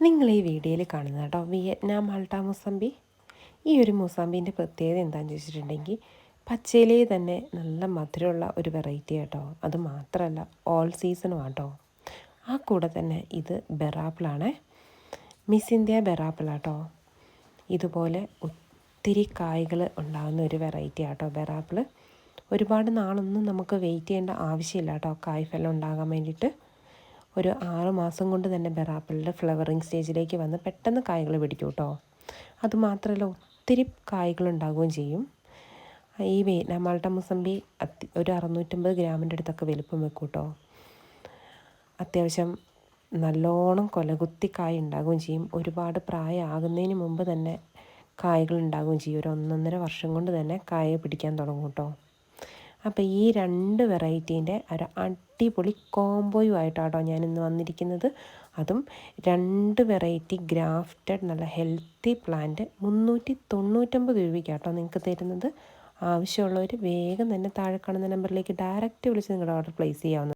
നിങ്ങൾ ഈ വീഡിയോയിൽ കാണുന്നത് കേട്ടോ വിയറ്റ്നാം മാൾട്ട മുസമ്പി. ഈ ഒരു മുസമ്പിന്റെ പ്രത്യേകത എന്താണെന്ന് ചോദിച്ചിട്ടുണ്ടെങ്കിൽ പച്ചയിലേ തന്നെ നല്ല മധുരമുള്ള ഒരു വെറൈറ്റി കേട്ടോ അത് മാത്രമല്ല ഓൾ സീസണും ആട്ടോ. ആ കൂടെ തന്നെ ഇത് ബെറാപ്പിളാണ്. മിസ് ഇന്ത്യ ബെറാപ്പിളാട്ടോ ഇതുപോലെ ഒത്തിരി കായ്കൾ ഉണ്ടാകുന്ന ഒരു വെറൈറ്റി ആട്ടോ ബെറാപ്പിൾ ഒരുപാട് നാളൊന്നും നമുക്ക് വെയിറ്റ് ചെയ്യേണ്ട ആവശ്യമില്ല കേട്ടോ കായ്ഫലം ഉണ്ടാകാൻ വേണ്ടിയിട്ട്. ഒരു ആറ് മാസം കൊണ്ട് തന്നെ ബെറാപ്പിളിന്റെ ഫ്ലവറിങ് സ്റ്റേജിലേക്ക് വന്ന് പെട്ടെന്ന് കായ്കൾ പിടിക്കും കേട്ടോ. അതുമാത്രമല്ല ഒത്തിരി കായ്കൾ ഉണ്ടാകുകയും ചെയ്യും. ഈ വേ മാൾട്ട മുസമ്പി അത്യ ഒരു അറുന്നൂറ്റമ്പത് ഗ്രാമിന്റെ അടുത്തൊക്കെ വലുപ്പം വെക്കും കേട്ടോ. അത്യാവശ്യം നല്ലോണം കൊലകുത്തി കായ ഉണ്ടാകുകയും ചെയ്യും. ഒരുപാട് പ്രായമാകുന്നതിന് മുമ്പ് തന്നെ കായകൾ ഉണ്ടാകുകയും ചെയ്യും. ഒരു ഒന്നൊന്നര വർഷം കൊണ്ട് തന്നെ കായ പിടിക്കാൻ തുടങ്ങും കേട്ടോ. അപ്പോൾ ഈ രണ്ട് വെറൈറ്റീന്റെ ഒരു അടിപൊളി കോംബോയും ആയിട്ടാണോ ഞാൻ ഇന്ന് വന്നിരിക്കുന്നത്. അതും രണ്ട് വെറൈറ്റി ഗ്രാഫ്റ്റഡ് നല്ല ഹെൽത്തി പ്ലാന്റ് മുന്നൂറ്റി തൊണ്ണൂറ്റമ്പത് രൂപയ്ക്കാട്ടോ നിങ്ങൾക്ക് തരുന്നത്. ആവശ്യമുള്ളവർ വേഗം തന്നെ താഴെ കാണുന്ന നമ്പറിലേക്ക് ഡയറക്റ്റ് വിളിച്ച് നിങ്ങളുടെ ഓർഡർ പ്ലേസ് ചെയ്യാവുന്നത്